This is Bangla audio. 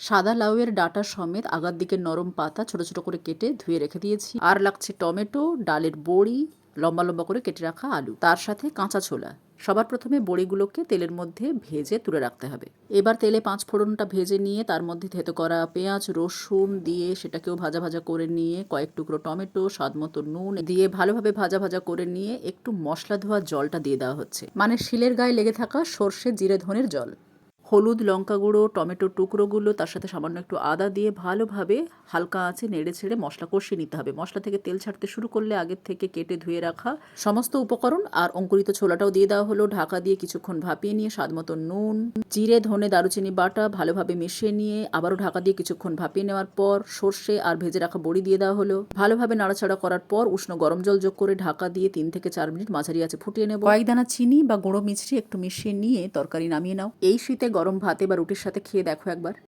সাদা লাউয়ের ডাটা সমেত আগার দিকের নরম পাতা ছোট ছোট করে কেটে ধুয়ে রেখে দিয়েছি। আর লাগছে টমেটো, ডালের বড়ি, লম্বা লম্বা করে কেটে রাখা আলু। তার সাথে কাঁচা ছোলা। সবার প্রথমে বড়িগুলোকে তেলের মধ্যে ভেজে তুলে রাখতে হবে। এবার তেলে পাঁচ ফোড়নটা ভেজে নিয়ে তার মধ্যে থেতো করা পেঁয়াজ, রসুন দিয়ে সেটাকেও ভাজা ভাজা করে নিয়ে কয়েক টুকরো টমেটো, স্বাদ মতো নুন দিয়ে ভালোভাবে ভাজা ভাজা করে নিয়ে একটু মশলা ধোয়া জলটা দিয়ে দেওয়া হচ্ছে। মানে শিলের গায়ে লেগে থাকা সর্ষে, জিরে, ধনের জল। হলুদ লঙ্কা গুঁড়ো টমেটোর টুকরোগুলো, তার সাথে সামান্য একটু আদা দিয়ে ভালোভাবে হালকা আঁচে নেড়ে ছেড়ে মশলা কষিয়ে নিতে হবে। মশলা থেকে তেল ছাড়তে শুরু করলে আগের থেকে কেটে ধুয়ে রাখা সমস্ত উপকরণ আর অঙ্কুরিত ছোলাটাও দিয়ে দেওয়া হলো। ঢাকা দিয়ে কিছুক্ষণ ভাপিয়ে নিয়ে স্বাদ মতো নুন, জিরে, ধনে, দারুচিনি বাটা ভালোভাবে মিশিয়ে নিয়ে আবারও ঢাকা দিয়ে কিছুক্ষণ ভাপিয়ে নেওয়ার পর সর্ষে আর ভেজে রাখা বড়ি দিয়ে দেওয়া হলো। ভালোভাবে নাড়াচাড়া করার পর উষ্ণ গরম জল যোগ করে ঢাকা দিয়ে তিন থেকে চার মিনিট মাঝারি আছে ফুটিয়ে নেব। কয়েক দানা চিনি বা গুঁড়ো মিছরি একটু মিশিয়ে নিয়ে তরকারি নামিয়ে নাও। এই শীতে গরম ভাতে বা রুটির সাথে খেয়ে দেখো একবার।